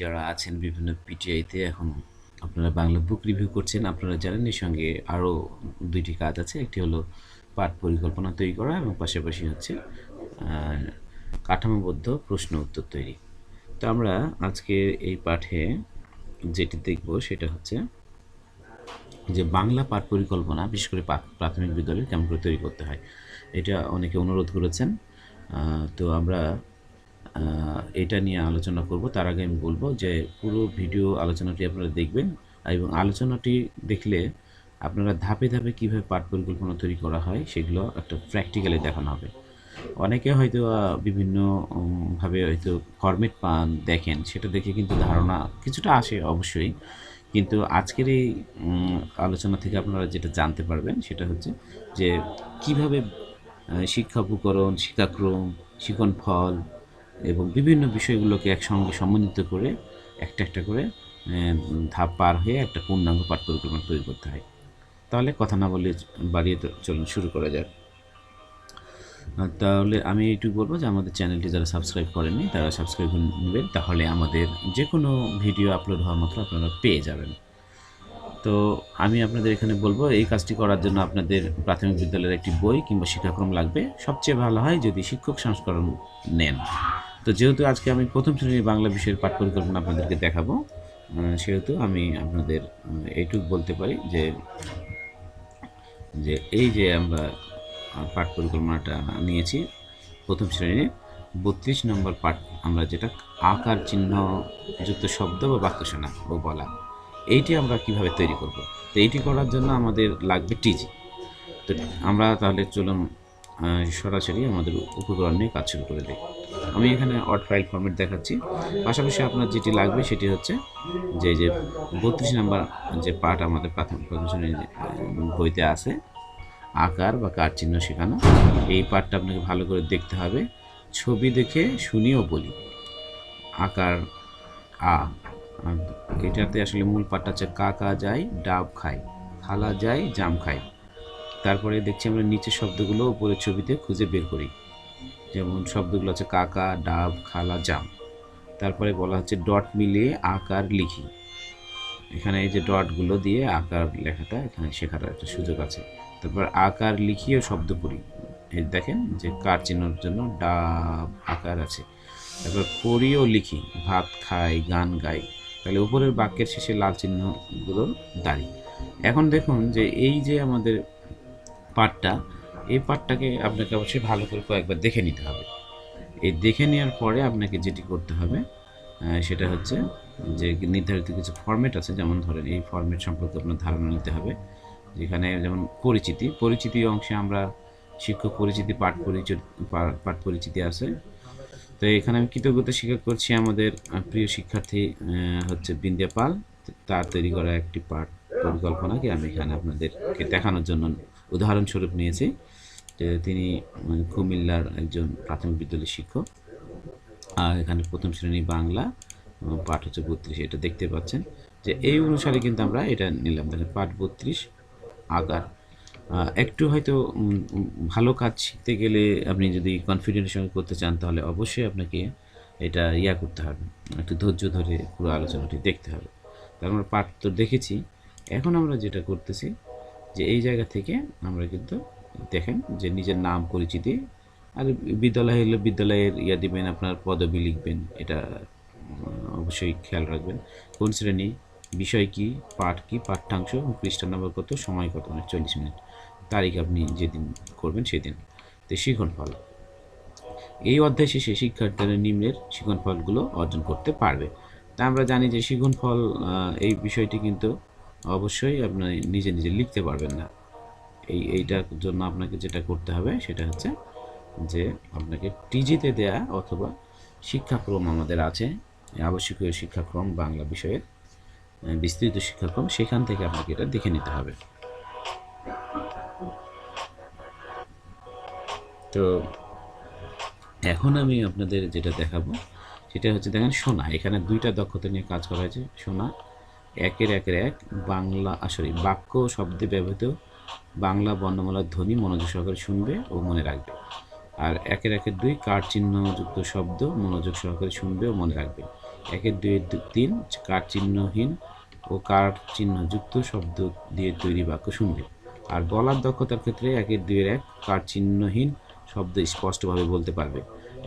যারা আছেন বিভিন্ন পিটিআইতে এখন আপনারা বাংলা বুক রিভিউ করছেন, আপনারা জানেন এর সঙ্গে আরও দুইটি কাজ আছে। একটি হলো পাঠ পরিকল্পনা তৈরি করা এবং পাশাপাশি হচ্ছে কাঠামোবদ্ধ প্রশ্ন উত্তর তৈরি। তো আমরা আজকে এই পাঠে যেটি দেখব সেটা হচ্ছে যে বাংলা পাঠ পরিকল্পনা, বিশেষ করে প্রাথমিক বিদ্যালয়ে কেমন করে তৈরি করতে হয়। এটা অনেকে অনুরোধ করেছেন তো আমরা এটা নিয়ে আলোচনা করব। তার আগে আমি বলব যে পুরো ভিডিও আলোচনাটি আপনারা দেখবেন এবং আলোচনাটি দেখলে আপনারা ধাপে ধাপে কীভাবে পাঠ পরিকল্পনা তৈরি করা হয় সেগুলো একটা প্র্যাকটিক্যালি দেখানো হবে। অনেকে হয়তো আহ, বিভিন্ন ভাবে হয়তো ফরম্যাট পান দেখেন সেটা দেখে কিন্তু ধারণা কিছুটা আসে অবশ্যই। কিন্তু আজকের এই আলোচনা থেকে আপনারা যেটা জানতে পারবেন সেটা হচ্ছে যে কীভাবে শিক্ষা উপকরণ শিক্ষাক্রম শিখন ফল এবং বিভিন্ন বিষয়গুলোকে একসঙ্গে সমন্বিত করে একটা একটা করে ধাপ পার হয়ে একটা পূর্ণাঙ্গ পাঠ পরিকল্পনা তৈরি করতে হয়। তাহলে কথা না বলে বাড়িয়ে চলুন, শুরু করা যাক। তাহলে আমি এইটুকু বলব যে আমাদের চ্যানেলটি যারা সাবস্ক্রাইব করেননি, তারা সাবস্ক্রাইব করে নেবেন। তাহলে আমাদের যে কোনো ভিডিও আপলোড হওয়া মাত্র আপনারা পেয়ে যাবেন। তো আমি আপনাদের এখানে বলব, এই কাজটি করার জন্য আপনাদের প্রাথমিক বিদ্যালয়ের একটি বই কিংবা শিক্ষাক্রম লাগবে। সবচেয়ে ভালো হয় যদি শিক্ষক সংস্করণ নেন। তো যেহেতু আজকে আমি প্রথম শ্রেণির বাংলা বিষয়ের পাঠ পরিকল্পনা আপনাদেরকে দেখাবো সেহেতু আমি আপনাদের এইটুকু বলতে পারি যে যে এই যে আমরা পাঠ পরিকল্পনাটা নিয়েছি প্রথম শ্রেণির, বত্রিশ নম্বর পাঠ আমরা যেটা আকার চিহ্ন যুক্ত শব্দ বা বাক্য শোনা ও বলা, এইটি আমরা কীভাবে তৈরি করব? তো এইটি করার জন্য আমাদের লাগবে টিজি। তো আমরা তাহলে চলুন সরাসরি আমাদের উপকরণ নিয়ে কাজ শুরু করে দিই। আমি এখানে অট ফাইল ফরম্যাট দেখাচ্ছি। পাশাপাশি আপনার যেটি লাগবে সেটি হচ্ছে যে যে বত্রিশ নাম্বার যে পার্ট আমাদের প্রাথমিক আহ, বইতে আছে আকার বা কার চিহ্ন শেখানো। এই পার্টটা আপনাকে ভালো করে দেখতে হবে। ছবি দেখে শুনিও বলি। আকার আ এটাতে আসলে মূল পাঠটা হচ্ছে কাকা যায় ডাব খায় খালা যায় জাম খায় তারপরে দেখছি আমরা নিচে শব্দগুলো উপরের ছবিতে খুঁজে বের করি। যেমন শব্দগুলো হচ্ছে কাকা, ডাব, খালা, জাম। তারপরে বলা হচ্ছে ডট মিলিয়ে আকার লিখি। এখানে এই যে ডটগুলো দিয়ে আকার লেখাটা এখানে শেখার একটা সুযোগ আছে। তারপর আকার লিখিও শব্দ পড়ি এই দেখেন যে কার চিহ্নর জন্য ডাব আকার আছে। তারপর পড়িও লিখি, ভাত খাই, গান গাই। তাহলে উপরের বাক্যের শেষে লাল চিহ্নগুলোর দাড়ি। এখন দেখুন যে এই যে আমাদের পাঠটা এই পাঠটাকে আপনাকে অবশ্যই ভালো করে কয়েকবার দেখে নিতে হবে। এই দেখে নেওয়ার পরে আপনাকে যেটি করতে হবে সেটা হচ্ছে যে নির্ধারিত কিছু ফর্মেট আছে, যেমন ধরেন এই ফর্মেট সম্পর্কে আপনার ধারণা নিতে হবে। যেখানে যেমন পরিচিতি পরিচিতি অংশে আমরা শিক্ষক পরিচিতি, পাঠ পরিচিতি পাঠ পরিচিতি আছে। তো এখানে আমি কৃতজ্ঞতা স্বীকার করছি আমাদের প্রিয় শিক্ষার্থী হচ্ছে বিন্দিয়া পাল। তার তৈরি করা একটি পাঠ পরিকল্পনাকে আমি এখানে আপনাদেরকে দেখানোর জন্য উদাহরণস্বরূপ নিয়েছি। তিনি মানে, কুমিল্লার একজন প্রাথমিক বিদ্যালয়ের শিক্ষক। আর এখানে প্রথম শ্রেণি বাংলা পাঠ হচ্ছে বত্রিশ। এটা দেখতে পাচ্ছেন যে এই অনুসারে কিন্তু আমরা এটা নিলাম। দেখেন পাঠ বত্রিশ আহ, একটু হয়তো ভালো কাজ শিখতে গেলে আপনি যদি কনফিডেন্টের সঙ্গে করতে চান তাহলে অবশ্যই আপনাকে এটা ইয়া করতে হবে। একটু ধৈর্য ধরে পুরো আলোচনাটি দেখতে হবে। তার আমরা পাঠ তো দেখেছি। এখন আমরা যেটা করতেছি যে এই জায়গা থেকে আমরা কিন্তু দেখেন যে নিজের নাম পরিচিতি। আর বিদ্যালয় হলে বিদ্যালয়ের ইয়া দিবেন, আপনার পদবি লিখবেন, এটা অবশ্যই খেয়াল রাখবেন। কোন শ্রেণি, বিষয় কি, পাঠ কি, পাঠ্যাংশ পৃষ্ঠা নম্বর কত, সময় কত মানে চল্লিশ মিনিট। তারিখ আপনি যেদিন করবেন সেদিন। তো শিখন ফল। এই অধ্যায় শেষে শিক্ষার্থীরা নিম্নের শিখন ফলগুলো অর্জন করতে পারবে। তা আমরা জানি যে শিখন ফল এই বিষয়টি কিন্তু অবশ্যই আপনি নিজে নিজে লিখতে পারবেন না। এই, এইটার জন্য আপনাকে যেটা করতে হবে সেটা হচ্ছে যে আপনাকে টিজিতে দেয়া অথবা শিক্ষাক্রম আমাদের আছে, আবশ্যকীয় শিক্ষাক্রম, বাংলা বিষয়ের বিস্তৃত শিক্ষাক্রম, সেখান থেকে আপনাকে এটা দেখে নিতে হবে। তো এখন আমি আপনাদের যেটা দেখাবো, সেটা হচ্ছে দেখেন সোনা, এখানে দুইটা দক্ষতা নিয়ে কাজ করা হয়েছে, সোনা, একের একের এক, বাংলা সরি বাক্য শব্দে ব্যবহৃত বাংলা বর্ণমালার ধ্বনি মনোযোগ সহকারে শুনবে ও মনে রাখবে। আর একের একের দুই কার চিহ্নযুক্ত শব্দ মনোযোগ সহকারে শুনবে ও মনে রাখবে। একের দুইয়ের দু- তিন কার চিহ্নহীন ও কার চিহ্ন যুক্ত শব্দ দিয়ে তৈরি বাক্য শুনবে। আর বলার দক্ষতার ক্ষেত্রে একের দুইয়ের এক কার চিহ্নহীন শব্দ স্পষ্টভাবে বলতে পারবে।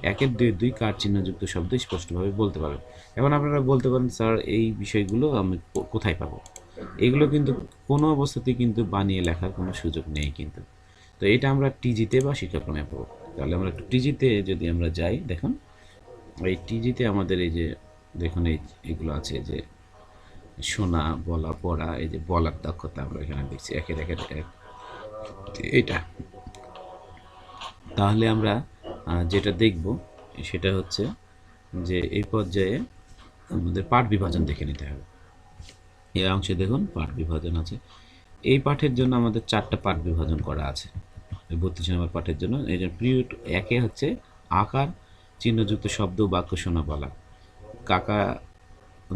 একের দুই দুই কার চিহ্নযুক্ত শব্দ স্পষ্টভাবে বলতে পারবে। এখন আপনারা বলতে পারেন, স্যার, এই বিষয়গুলো আমি কোথায় পাবো? এগুলো কিন্তু কোনো অবস্থাতেই কিন্তু বানিয়ে লেখার কোনো সুযোগ নেই কিন্তু। তো এটা আমরা টিজিতে বা শিক্ষাক্রমে পাবো তাহলে আমরা একটু টিজিতে যদি আমরা যাই, দেখুন, এই টিজিতে আমাদের এই যে, দেখুন, এই এগুলো আছে যে, শোনা, বলা, পড়া, এই যে বলার দক্ষতা আমরা এখানে দেখছি। একের একের এক এটা তাহলে আমরা যেটা দেখব, সেটা হচ্ছে যে এই পর্যায়ে আমাদের পাঠ বিভাজন দেখে নিতে হবে। এই অংশে দেখুন পাঠ বিভাজন আছে। এই পাঠের জন্য আমাদের চারটা পাঠ বিভাজন করা আছে। বত্রিশ নম্বর পাঠের জন্য। এই যে পিরিয়ড একে হচ্ছে আকার, চিহ্নযুক্ত শব্দ, বাক্য, শোনা, বলা। কাকা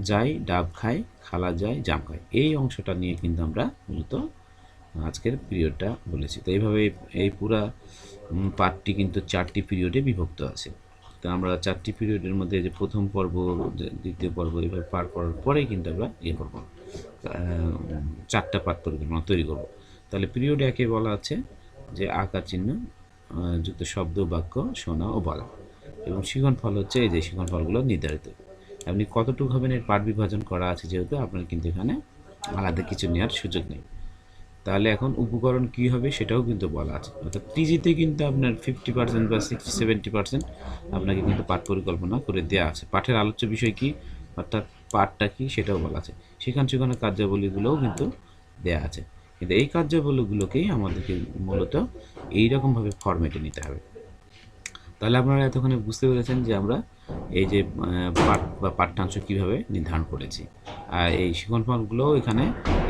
যায়, ডাব খায়, খালা যায়, জাম খায়। এই অংশটা নিয়ে কিন্তু আমরা মূলত আজকের পিরিয়ডটা বলেছি। তো এইভাবে এই- পুরা পাঠটি কিন্তু চারটি পিরিয়ডে বিভক্ত আছে। তো আমরা চারটি পিরিয়ডের মধ্যে যে প্রথম পর্ব, দ্বিতীয় পর্ব এইভাবে পার করার পরেই কিন্তু আমরা ইয়ে করব। চারটা পাঠ পরিকল্পনা তৈরি করব। তাহলে পিরিয়ড একে বলা আছে যে আকার চিহ্ন যুক্ত শব্দ, বাক্য শোনা ও বলা। এবং শিখন ফল হচ্ছে এই যে শিখন ফলগুলো নির্ধারিত। আপনি কতটুকু হবেন এর পাঠ বিভাজন করা আছে যেহেতু আপনার কিন্তু এখানে আলাদা কিছু নেওয়ার সুযোগ নেই। তাহলে এখন উপকরণ কী হবে সেটাও কিন্তু বলা আছে। অর্থাৎ টিজিতে কিন্তু আপনার ফিফটি পার্সেন্ট বা সিক্সটি সেভেন্টি পার্সেন্ট আপনাকে কিন্তু পাঠ পরিকল্পনা করে দেওয়া আছে। পাঠের আলোচ্য বিষয় কী? অর্থাৎ পাঠটা কি সেটাও বলা আছে। সেখান সেখানে কার্যাবলীগুলোও কিন্তু দেওয়া আছে। কিন্তু এই কার্যাবলীগুলোকেই আমাদেরকে মূলত এইরকমভাবে ফরম্যাটে নিতে হবে। তাহলে আপনারা এতক্ষণে বুঝতে পেরেছেন যে আমরা এই যে পাঠ বা পাঠ্যাংশ কীভাবে নির্ধারণ করেছি। আর এই শিখন ফলগুলোও এখানে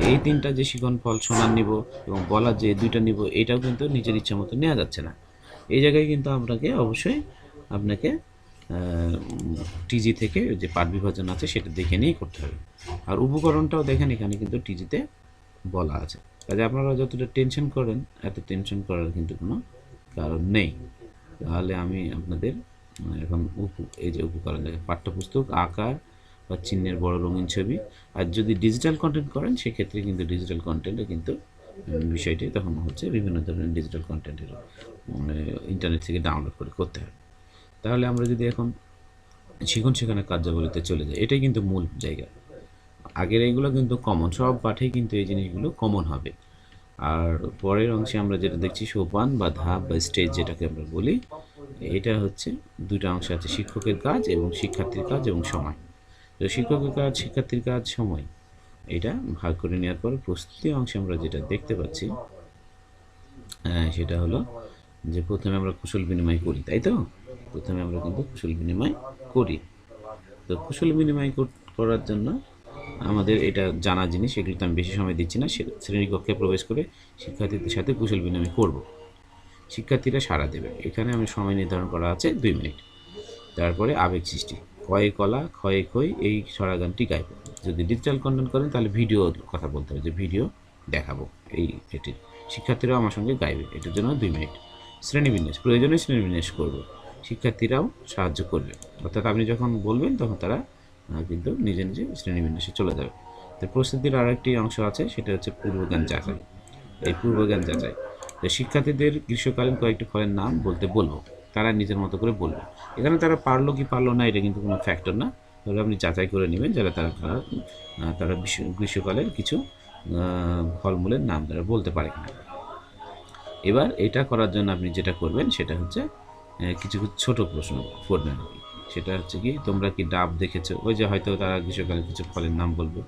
এই তিনটা যে শিখন ফল শোনার নিব এবং বলার যে দুইটা নিব, এটাও কিন্তু নিজের ইচ্ছা মতো নেওয়া যাচ্ছে না। এই জায়গায় কিন্তু আপনাকে অবশ্যই আপনাকে টিজি থেকে যে পাঠ বিভাজন আছে সেটা দেখে নিয়েই করতে হবে। আর উপকরণটাও দেখেন এখানে কিন্তু টিজিতে বলা আছে। কাজে আপনারা যতটা টেনশন করেন, এত টেনশন করার কিন্তু কোনো কারণ নেই। তাহলে আমি আপনাদের এখন উপ, এই যে উপকরণ দেখেন, পাঠ্যপুস্তক, আকার বা চিহ্নের বড় রঙিন ছবি। আর যদি ডিজিটাল কন্টেন্ট করেন, সেক্ষেত্রে কিন্তু ডিজিটাল কন্টেন্টে কিন্তু বিষয়টি তখন হচ্ছে বিভিন্ন ধরনের ডিজিটাল কন্টেন্টের ইন্টারনেট থেকে ডাউনলোড করে করতে হবে। তাহলে আমরা যদি এখন শিখন সেখানে কার্যাবলীতে চলে যাই, এটাই কিন্তু মূল জায়গা। আগের এইগুলো কিন্তু কমন সব পাঠেই কিন্তু এই জিনিসগুলো কমন হবে। আর পরের অংশে আমরা যেটা দেখছি, সোপান বা ধাপ বা স্টেজ যেটাকে আমরা বলি, এটা হচ্ছে দুটো অংশ আছে, শিক্ষকের কাজ এবং শিক্ষার্থীর কাজ এবং সময়। তো শিক্ষকের কাজ, শিক্ষার্থীর কাজ, সময়, এটা ভাগ করে নেওয়ার পর প্রস্তুতি অংশে আমরা যেটা দেখতে পাচ্ছি সেটা হলো যে প্রথমে আমরা কুশল বিনিময় করি, তাই তো? প্রথমে আমরা কিন্তু কুশল বিনিময় করি। তো কুশল বিনিময় কর- করার জন্য আমাদের এটা জানা জিনিস, এগুলো তো আমি বেশি সময় দিচ্ছি না শ্রেণীকক্ষে প্রবেশ করে শিক্ষার্থীদের সাথে কুশল বিনিময় করব। শিক্ষার্থীরা সাড়া দেবে। এখানে আমি সময় নির্ধারণ করা আছে দুই মিনিট। তারপরে আবেগ সৃষ্টি। কয়ে কলা, ক্ষয়ে খই, এই সরা গানটি গাইব। যদি ডিজিটাল কন্টেন্ট করেন, তাহলে ভিডিও কথা বলতে হবে যে ভিডিও দেখাবো এই এটির শিক্ষার্থীরাও আমার সঙ্গে গাইবে। এটার জন্য দুই মিনিট। শ্রেণীবিন্যাস। প্রয়োজনে শ্রেণীবিন্যাস করব। শিক্ষার্থীরাও সাহায্য করবে। অর্থাৎ আপনি যখন বলবেন, তখন তারা কিন্তু নিজে নিজে শ্রেণীবিন্যাসে চলে যাবে। তো প্রস্তুতির আরেকটি অংশ আছে, সেটা হচ্ছে পূর্বজ্ঞান যাচাই। এই পূর্বজ্ঞান যাচাই। তো শিক্ষার্থীদের গ্রীষ্মকালীন কয়েকটি ফলের নাম বলতে বলব। তারা নিজের মতো করে বলবে। এখানে তারা পারল কি পারল না, এটা কিন্তু কোনো ফ্যাক্টর না। তবে আপনি যাচাই করে নেবেন যারা তারা তারা তারা গ্রীষ্মকালের কিছু ফলমূলের নাম তারা বলতে পারে এবার এটা করার জন্য আপনি যেটা করবেন, সেটা হচ্ছে কিছু কিছু ছোট প্রশ্ন করবেন সেটা হচ্ছে কি, তোমরা কি ডাব দেখেছ? ওই যে হয়তো তারা গ্রীষ্মকালে কিছু ফলের নাম বলবে।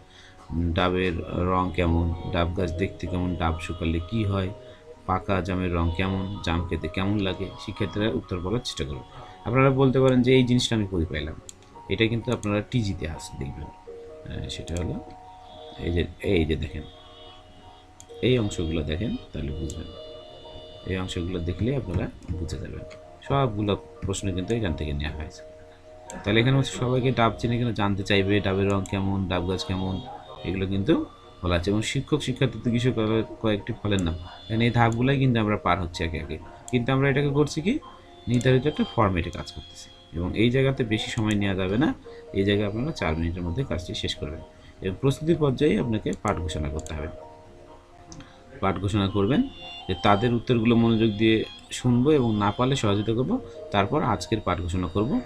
ডাবের রং কেমন? ডাব গাছ দেখতে কেমন? ডাব শুকালে কি হয়? পাকা জামের রং কেমন? জাম খেতে কেমন লাগে? শিক্ষার্থীরা উত্তর বলার চেষ্টা করবে আপনারা বলতে পারেন যে এই জিনিসটা আমি কই পাইলাম? এটা কিন্তু আপনারা টিজিতে আস দেখবেন। সেটা হলো, এই যে এই যে দেখেন। এই অংশগুলো দেখেন, তাহলে বুঝবেন। এই অংশগুলো দেখলে আপনারা বুঝে যাবেন। সবগুলো প্রশ্ন কিন্তু এখান থেকে নেওয়া হয়েছে। তাহলে এখানে হচ্ছে সবাইকে ডাব চিনে কিন্তু জানতে চাইবে? ডাবের রং কেমন? ডাব গাছ কেমন? এগুলো কিন্তু বলা আছে। এবং শিক্ষক, শিক্ষার্থী কিছু কয়েকটি ফলের নাম। এখানে এই ধাপগুলোই কিন্তু আমরা পার হচ্ছে একে একে। কিন্তু আমরা এটাকে করছি কি? নির্ধারিত একটা ফর্মেটে কাজ করতেছি। এবং এই জায়গাতে বেশি সময় নেওয়া যাবে না। এই জায়গায় আপনারা চার মিনিটের মধ্যে কাজটি শেষ করবেন। এবং প্রস্তুতির পর্যায়ে আপনাকে পাঠ ঘোষণা করতে হবে। পাঠ ঘোষণা করবেন যে তাদের উত্তরগুলো মনোযোগ দিয়ে শুনব এবং না পারলে সহযোগিতা করব। তারপর আজকের পাঠ ঘোষণা করব।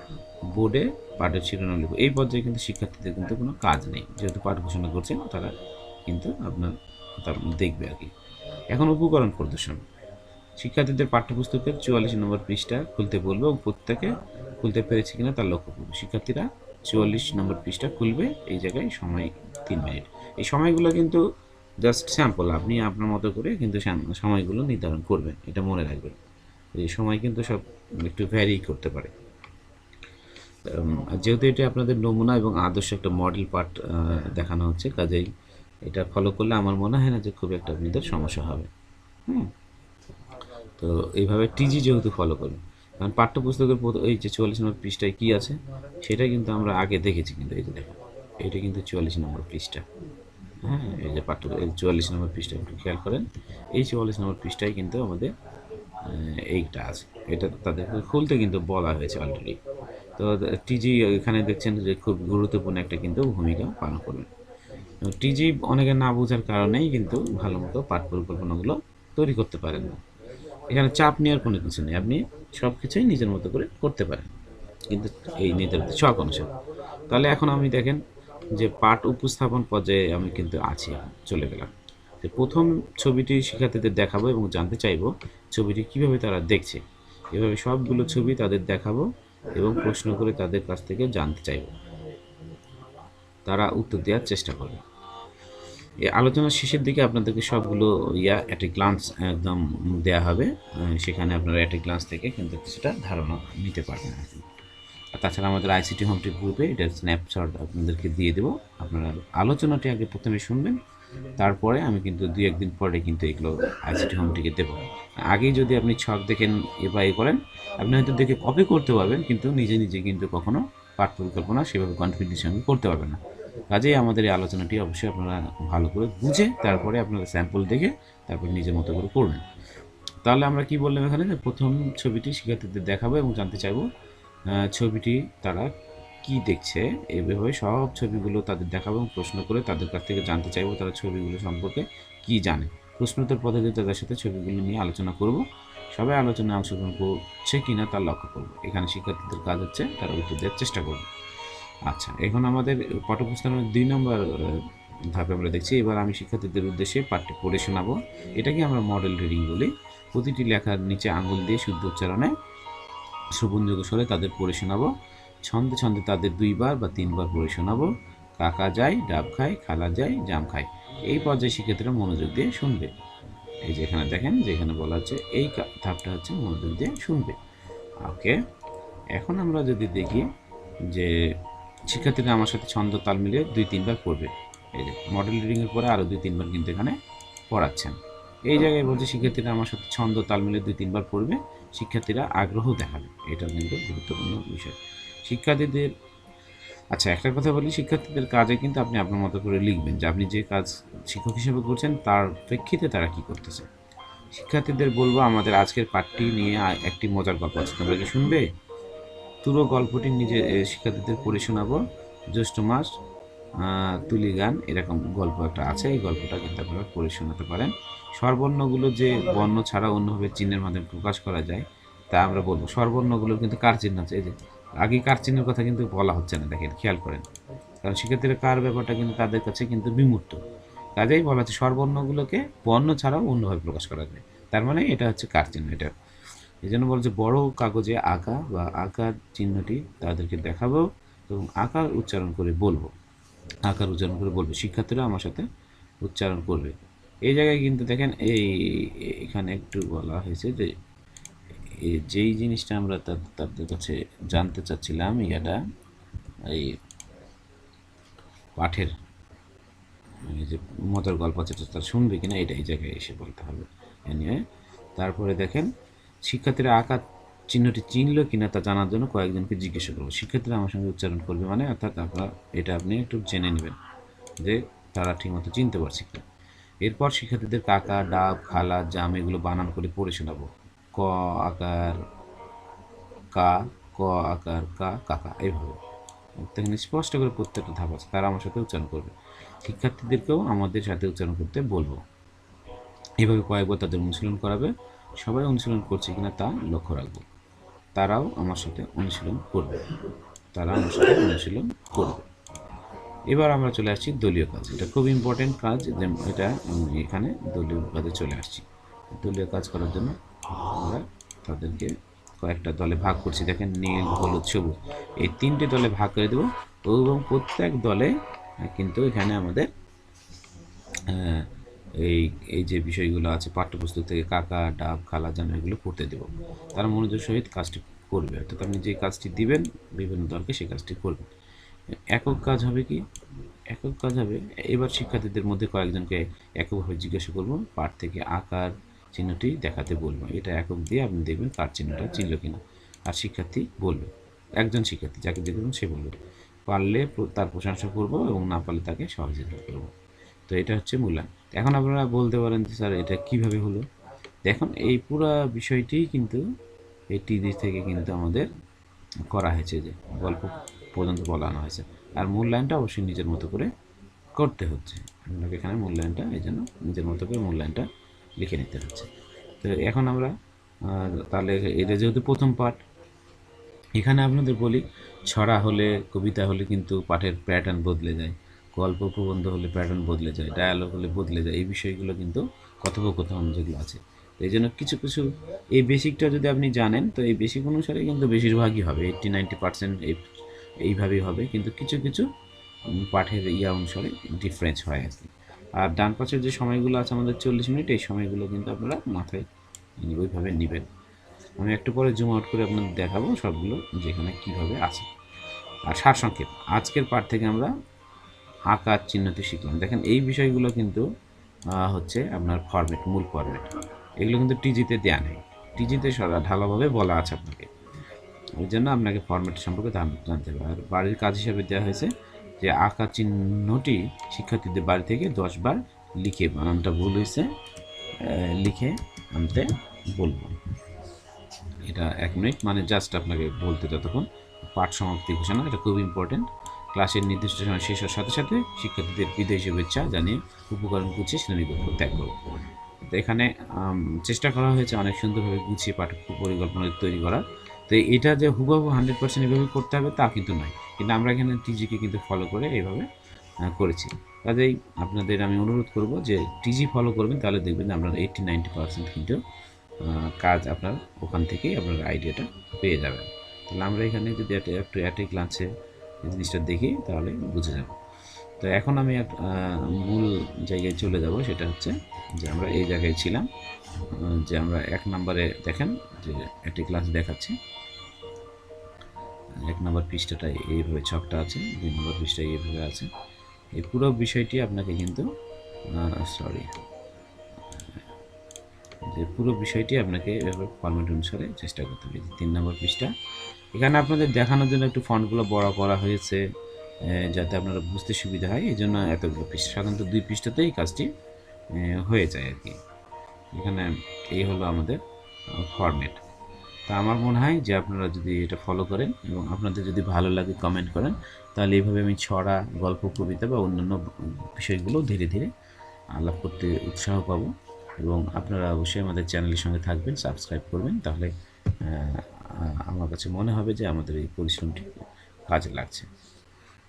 বোর্ডে পাঠের শিরোনাম লিখব। এই পর্যায়ে কিন্তু শিক্ষার্থীদের কিন্তু কোনো কাজ নেই। যেহেতু পাঠ ঘোষণা করছেন তারা কিন্তু আপনার তার দেখবে আর কি। এখন উপকরণ প্রদর্শন। শিক্ষার্থীদের পাঠ্যপুস্তকের চুয়াল্লিশ নম্বর পৃষ্ঠা খুলতে বলব এবং প্রত্যেকে খুলতে পেরেছে কিনা তার লক্ষ্য করব। শিক্ষার্থীরা চুয়াল্লিশ নম্বর পৃষ্ঠা খুলবে। এই জায়গায় সময় তিন মিনিট। এই সময়গুলো কিন্তু জাস্ট স্যাম্পল আপনি আপনার মতো করে কিন্তু সময়গুলো নির্ধারণ করবেন। এটা মনে রাখবেন। এই সময় কিন্তু সব একটু ভ্যারি করতে পারে। যেহেতু এটা আপনাদের নমুনা এবং আদর্শ একটা মডেল পার্ট দেখানো হচ্ছে, কাজেই এটা ফলো করলে আমার মনে হয় না যে খুব একটা আপনাদের সমস্যা হবে। হুম। তো এইভাবে টিজি যেহেতু ফলো করবেন কারণ পাঠ্যপুস্তকের এই যে চুয়াল্লিশ নম্বর পৃষ্ঠায় কী আছে, সেটা কিন্তু আমরা আগে দেখেছি কিন্তু এই যে দেখো এটা কিন্তু চুয়াল্লিশ নম্বর পৃষ্ঠা। হ্যাঁ এই যে পাঠ্য, এই চুয়াল্লিশ নম্বর পৃষ্ঠা একটু খেয়াল করেন, এই চুয়াল্লিশ নম্বর পৃষ্ঠায় কিন্তু আমাদের এইটা আছে। এটা তাদেরকে খুলতে কিন্তু বলা হয়েছে অলরেডি তো, টিজি এখানে দেখছেন যে খুব গুরুত্বপূর্ণ একটা কিন্তু ভূমিকা পালন করবে টিজি অনেকে না বোঝার কারণেই কিন্তু ভালো মতো পাঠ পরিকল্পনাগুলো তৈরি করতে পারেন না। এখানে চাপ নেওয়ার কোনো কিছু নেই। আপনি সব কিছুই নিজের মতো করে করতে পারেন। কিন্তু এই নির্ধারিত ছক অনুসারে। তাহলে এখন আমি দেখেন যে পাঠ উপস্থাপন পর্যায়ে আমি কিন্তু আছি, চলে গেলাম। যে প্রথম ছবিটি শিক্ষার্থীদের দেখাবো এবং জানতে চাইব ছবিটি কীভাবে তারা দেখছে। এভাবে সবগুলো ছবি তাদের দেখাবো এবং প্রশ্ন করে তাদের কাছ থেকে জানতে চাইব। তারা উত্তর দেওয়ার চেষ্টা করবে। এই আলোচনার শেষের দিকে আপনাদেরকে সবগুলো ইয়া অ্যাট এ গ্লান্স একদম দেয়া হবে। সেখানে আপনারা অ্যাট এ গ্লান্স থেকে কিন্তু কিছুটা ধারণা নিতে পারবেন আর তাছাড়া আমাদের আইসিটি হোমটি গ্রুপে এটা স্ন্যাপশট আপনাদেরকে দিয়ে দেবো। আপনারা আলোচনাটি আগে প্রথমে শুনবেন। তারপরে আমি কিন্তু দুই একদিন পরে কিন্তু এগুলো আইসিটি হোমটিকে দেবো। আগেই যদি আপনি ছক দেখেন, এ বা এ করেন, আপনি হয়তো দেখে কপি করতে পারবেন, কিন্তু নিজে নিজে কিন্তু কখনো পাঠ পরিকল্পনা সেভাবে কনফিডেন্সের সঙ্গে করতে পারবেন না। কাজেই আমাদের এই আলোচনাটি অবশ্যই আপনারা ভালো করে বুঝে তারপরে আপনারা স্যাম্পল দেখে তারপর নিজের মতো করে করবেন তাহলে আমরা কি বললাম এখানে? যে প্রথম ছবিটি শিক্ষার্থীদের দেখাবো এবং জানতে চাইব ছবিটি তারা কি দেখছে? এইভাবে সব ছবিগুলো তাদের দেখাবো এবং প্রশ্ন করে তাদের কাছ থেকে জানতে চাইব তারা ছবিগুলো সম্পর্কে কি জানে। প্রশ্নোত্তর পদ্ধতিতে তাদের সাথে ছবিগুলো নিয়ে আলোচনা করব। সবাই আলোচনায় অংশগ্রহণ করছে কি না তার লক্ষ্য করব। এখানে শিক্ষার্থীদের কাজ হচ্ছে তারা উত্তর দেওয়ার চেষ্টা করবে। আচ্ছা এখন আমাদের পাঠ্যপুস্তকের দুই নম্বর ধাপে আমরা দেখছি। এবার আমি শিক্ষার্থীদের উদ্দেশ্যে পাঠ্য পড়ে শোনাবো। এটাকে আমরা মডেল রিডিং বলি। প্রতিটি লেখার নিচে আঙুল দিয়ে শুদ্ধ উচ্চারণে শ্রবণযোগ্য স্বরে তাদের পড়ে শোনাবো। ছন্দে ছন্দে তাদের দুইবার বা তিনবার পড়ে শোনাবো। কাকা যায়, ডাব খায়, খালা যায়, জাম খায়। এই পর্যায়ে শিক্ষার্থীরা মনোযোগ দিয়ে শুনবে। এই যেখানে দেখেন যেখানে বলা হচ্ছে, এই ধাপটা হচ্ছে মনোযোগ দিয়ে শুনবে। ওকে, এখন আমরা যদি দেখি যে শিক্ষার্থীরা আমার সাথে ছন্দ তাল মিলিয়ে দুই, তিনবার পড়বে। এই যে মডেল রিডিংয়ের পরে আরও দুই, তিনবার কিন্তু এখানে পড়াচ্ছেন। এই জায়গায় বলছে শিক্ষার্থীরা আমার সাথে ছন্দ তাল মিলিয়ে দুই, তিনবার পড়বে। শিক্ষার্থীরা আগ্রহ দেখাবে। এটা কিন্তু গুরুত্বপূর্ণ বিষয়। শিক্ষার্থীদের আচ্ছা একটা কথা বলি, শিক্ষার্থীদের কাজে কিন্তু আপনি আপনার মতো করে লিখবেন যে আপনি যে কাজ শিক্ষক হিসেবে করছেন, তার প্রেক্ষিতে তারা কি করতেছে? শিক্ষার্থীদের বলব, আমাদের আজকের পাঠটি নিয়ে একটি মজার গল্প আছে। তোমরা কি শুনবে? পুরো গল্পটি নিজে শিক্ষার্থীদের পড়ে শোনাবো। জ্যৈষ্ঠ মাস তুলি গান, এরকম গল্প একটা আছে। এই গল্পটা কিন্তু আপনারা পড়ে শোনাতে পারেন। স্বরবর্ণগুলো যে বর্ণ ছাড়া অন্যভাবে চিহ্নের মাধ্যমে প্রকাশ করা যায়, তা আমরা বলব। স্বরবর্ণগুলো কিন্তু কার চিহ্ন আছে? এই যে আগে কার চিহ্নের কথা কিন্তু বলা হচ্ছে না, দেখেন, খেয়াল করেন। কারণ শিক্ষার্থীরা কার ব্যাপারটা কিন্তু তাদের কাছে কিন্তু বিমূর্ত। কাজেই বলা হচ্ছে স্বরবর্ণগুলোকে বর্ণ ছাড়াও অন্যভাবে প্রকাশ করা যায়। তার মানে এটা হচ্ছে কার চিহ্ন এটা? এই জন্য বলছে বড় কাগজে আঁকা বা আঁকার চিহ্নটি তাদেরকে দেখাবো এবং আঁকার উচ্চারণ করে বলব। আঁকার উচ্চারণ করে বলবে। শিক্ষার্থীরা আমার সাথে উচ্চারণ করবে। এই জায়গায় কিন্তু দেখেন, এই এখানে একটু বলা হয়েছে যে যেই জিনিসটা আমরা তাদের কাছে জানতে চাচ্ছিলাম, ইয়াটা, এই পাঠের, এই যে মজার গল্প আছে তারা শুনবে কিনা, এটা এই জায়গায় এসে বলতে হবে। এ নিয়ে তারপরে দেখেন, শিক্ষার্থীরা আঁকা চিহ্নটি চিনলো কিনা তা জানার জন্য কয়েকজনকে জিজ্ঞাসা করব শিক্ষার্থীরা আমার সঙ্গে উচ্চারণ করবে মানে অর্থাৎ আপনার, এটা আপনি একটু জেনে নেবেন যে তারা ঠিকমতো চিনতে পারছে কিনা। এরপর শিক্ষার্থীদের কাকা ডাব, খালা, জাম এগুলো বানান করে পড়ে শোনাবো। ক আকার কা, ক আকার কা কাকা এইভাবে। এখানে স্পষ্ট করে প্রত্যেকটা ধাপ আছে, তারা আমার সাথে উচ্চারণ করবে। শিক্ষার্থীদেরকেও আমাদের সাথে উচ্চারণ করতে বলব। এইভাবে কয়েকবার তাদের অনুশীলন করাবে, সবাই অনুশীলন করছে কিনা তা লক্ষ্য রাখব। তারাও আমার সাথে অনুশীলন করবে। তারা আমার সাথে অনুশীলন করবে। এবার আমরা চলে আসছি দলীয় কাজ। এটা খুব ইম্পর্টেন্ট কাজ যে এটা এখানে দলীয় কাজে চলে আসছি। দলীয় কাজ করার জন্য আমরা তাদেরকে কয়েকটা দলে ভাগ করছি। দেখেন নীল, হলুদ, সবুজ। এই তিনটে দলে ভাগ করে দেবো এবং প্রত্যেক দলে কিন্তু এখানে আমাদের এই এই যে বিষয়গুলো আছে, পাঠ্যপুস্তক থেকে কাকা, ডাব, খালা জানা এগুলো পড়তে দেবো। তারা মনোযোগ সহিত কাজটি করবে। অর্থাৎ আপনি যে কাজটি দিবেন, বিভিন্ন দলকে সেই কাজটি করবেন। একক কাজ হবে কি? একক কাজ হবে, এবার শিক্ষার্থীদের মধ্যে কয়েকজনকে এককভাবে জিজ্ঞাসা করব, পাঠ থেকে আকার চিহ্নটি দেখাতে বলব এটা একক দিয়ে আপনি দেখবেন কার চিহ্নটা চিনল কিনা। আর শিক্ষার্থী বলবে একজন শিক্ষার্থী, যাকে দেখবেন সে বলবে পারলে তার প্রশংসা করব এবং না পারলে তাকে সহযোগিতা করব। তো এটা হচ্ছে মূল্যায়ন। এখন আপনারা বলতে পারেন যে, স্যার, এটা কীভাবে হলো? দেখুন, এই পুরো বিষয়টি কিন্তু এই টিভি থেকে কিন্তু আমাদের করা হয়েছে যে, গল্প পর্যন্ত বলানো হয়েছে। আর মূল্যায়নটা অবশ্যই নিজের মতো করে করতে হচ্ছে। আপনাকে এখানে মূল্যায়নটা, এই জন্য নিজের মতো করে মূল্যায়নটা লিখে নিতে হচ্ছে। তো এখন আমরা তাহলে এটা যেহেতু প্রথম পাঠ, এখানে আপনাদের বলি, ছড়া হলে, কবিতা হলে কিন্তু পাঠের প্যাটার্ন বদলে যায়, গল্প প্রবন্ধ হলে প্যাটার্ন বদলে যায় ডায়ালগ হলে বদলে যায়, এই বিষয়গুলো কিন্তু কথোপকথন যেগুলো আছে। তো এই জন্য কিছু কিছু, এই বেসিকটা যদি আপনি জানেন, তো এই বেসিক অনুসারে কিন্তু বেশিরভাগই হবে এইট্টি নাইনটি পার্সেন্ট এই, এইভাবেই হবে, কিন্তু কিছু কিছু পাঠের ইয়া অনুসারে ডিফারেন্স হয় আর কি। আর ডান পাশের যে সময়গুলো আছে আমাদের চল্লিশ মিনিট, এই সময়গুলো কিন্তু আপনারা মাথায় ওইভাবে নেবেন। আমি একটু পরে জুম আউট করে আপনাদের দেখাবো সবগুলো, যেখানে কীভাবে আছে। আর সারসংক্ষেপ, আজকের পাঠ থেকে আমরা আকার চিহ্নটি শিখলাম। দেখেন, এই বিষয়গুলো কিন্তু হচ্ছে আপনার ফরম্যাট মূল ফরম্যাট এগুলো কিন্তু টিজিতে দেওয়া নেই। টিজিতে ঢালাভাবে বলা আছে আপনাকে। ওই জন্য আপনাকে ফরম্যাট সম্পর্কে জানতে হবে। আর বাড়ির কাজ হিসাবে দেওয়া হয়েছে যে আঁকা চিহ্নটি শিক্ষার্থীদের বাড়ি থেকে দশবার লিখে বানানটা ভুল হয়েছে লিখে আনতে বলব। এটা এক মিনিট মানে জাস্ট আপনাকে বলতে যতক্ষণ পাঠ সমাপ্তি ঘোষণা, এটা খুব ইম্পর্টেন্ট ক্লাসের নির্দিষ্ট সময় শেষ হওয়ার সাথে সাথে শিক্ষার্থীদের বিদায় শুভেচ্ছা জানিয়ে উপকরণ গুছিয়ে শ্রেণীকক্ষ ত্যাগ করব। তো এখানে চেষ্টা করা হয়েছে অনেক সুন্দরভাবে গুছিয়ে পাঠ্য পরিকল্পনা তৈরি করা তো এটা যে হুবহু হান্ড্রেড পার্সেন্ট এভাবে করতে হবে তা কিন্তু নয়। কিন্তু আমরা এখানে টিজিকে কিন্তু ফলো করে এইভাবে করেছি। কাজেই আপনাদের আমি অনুরোধ করব যে টিজি ফলো করবেন তাহলে দেখবেন আপনার এইটটি নাইনটি পার্সেন্ট কিন্তু কাজ আপনার ওখান থেকেই আপনার আইডিয়াটা পেয়ে যাবেন। তাহলে আমরা এখানে যদি একটা অ্যাটে গ্লান্সে জিনিসটা দেখি তাহলে বুঝে যাব। তো এখন আমি এক, মূল জায়গায় চলে যাব সেটা হচ্ছে যে আমরা এই জায়গায় ছিলাম যে আমরা এক নম্বরে দেখেন যে একটি ক্লাস দেখাচ্ছি। এক নম্বর পৃষ্ঠাটা এইভাবে ছকটা আছে, দুই নম্বর পৃষ্ঠা এইভাবে আছে। এই পুরো বিষয়টি আপনাকে কিন্তু সরি যে পুরো বিষয়টি আপনাকে এভাবে ফরম্যাট অনুসারে চেষ্টা করতে হবে। তিন নম্বর পৃষ্ঠা, এখানে আপনাদের দেখানোর জন্য একটু ফন্টগুলো বড় করা হয়েছে যাতে আপনারা বুঝতে সুবিধা হয়। এই জন্য এতগুলো পৃষ্ঠা, সাধারণত দুই পৃষ্ঠাতেই কাজটি হয়ে যায় আর কি। এখানে এই হলো আমাদের ফরম্যাট তা আমার মনে হয় যে আপনারা যদি এটা ফলো করেন এবং আপনাদের যদি ভালো লাগে কমেন্ট করেন, তাহলে এইভাবে আমি ছড়া গল্প, কবিতা বা অন্যান্য বিষয়গুলো ধীরে ধীরে আলাপ করতে উৎসাহ পাবো এবং আপনারা অবশ্যই আমাদের চ্যানেলের সঙ্গে থাকবেন সাবস্ক্রাইব করবেন, তাহলে আমার কাছে মনে হবে যে আমাদের এই পরিশ্রমটি কাজে লাগছে।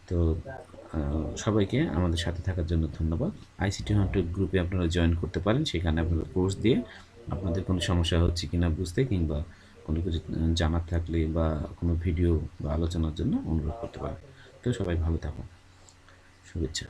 তো সবাইকে আমাদের সাথে থাকার জন্য ধন্যবাদ। আইসিটি হান্টেড গ্রুপে আপনারা জয়েন করতে পারেন, সেখানে আপনারা কোর্স দিয়ে আপনাদের কোনো সমস্যা হচ্ছে কিনা বুঝতে কিংবা কোনো কিছু জানার থাকলে বা কোনো ভিডিও বা আলোচনার জন্য অনুরোধ করতে পারেন। তো সবাই ভালো থাকুন। শুভেচ্ছা।